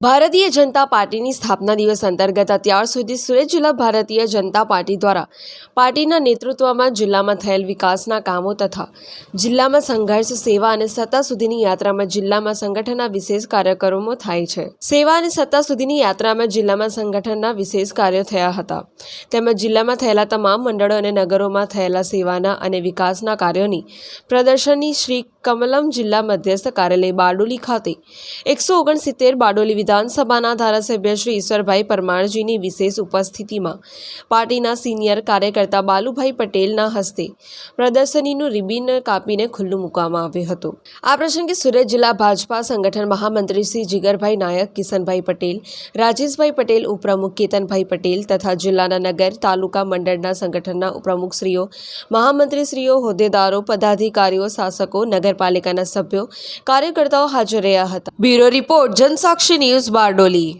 ભારતીય જનતા પાર્ટીની સ્થાપના દિવસ અંતર્ગત અત્યાર સુધી સુરત જિલ્લા ભારતીય જનતા પાર્ટી દ્વારા પાર્ટીના નેતૃત્વમાં જિલ્લામાં થયેલ વિકાસના કામો તથા જિલ્લામાં સંઘર્ષ, સેવા અને સત્તા સુધીની યાત્રામાં જિલ્લામાં સંગઠનના વિશેષ કાર્યક્રમો થાય છે. સેવા અને સત્તા સુધીની યાત્રામાં જિલ્લામાં સંગઠનના વિશેષ કાર્યો થયા હતા. તેમજ જિલ્લામાં થયેલા તમામ મંડળો અને નગરોમાં થયેલા સેવાના અને વિકાસના કાર્યોની પ્રદર્શનની શ્રી કમલમ જિલ્લા મધ્યસ્થ કાર્યાલય બારડોલી ખાતે એકસો ઓગણસિત્તેર બારડોલી વિધાનસભાના ધારાસભ્ય શ્રી ઈશ્વરભાઈ પરમારજીની વિશેષ ઉપસ્થિતિમાં પાર્ટીના સિનિયર કાર્યકર્તા બાલુભાઈ પટેલના હસ્તે પ્રદર્શનીનું રિબિન કાપીને ખુલ્લું મૂકવામાં આવ્યું હતું. આ પ્રસંગે સુરત જિલ્લા ભાજપા સંગઠન મહામંત્રી શ્રી જીગરભાઈ નાયક, કિશનભાઈ પટેલ, રાજેશભાઈ પટેલ, ઉપપ્રમુખ કેતનભાઈ પટેલ તથા જિલ્લાના નગર, તાલુકા મંડળના સંગઠનના ઉપપ્રમુખશ્રીઓ, મહામંત્રીશ્રીઓ, હોદ્દેદારો, પદાધિકારીઓ, શાસકો, નગરપાલિકાના સભ્યો, કાર્યકર્તાઓ હાજર રહ્યા હતા. Bureau report, Jansakshi news Bardoli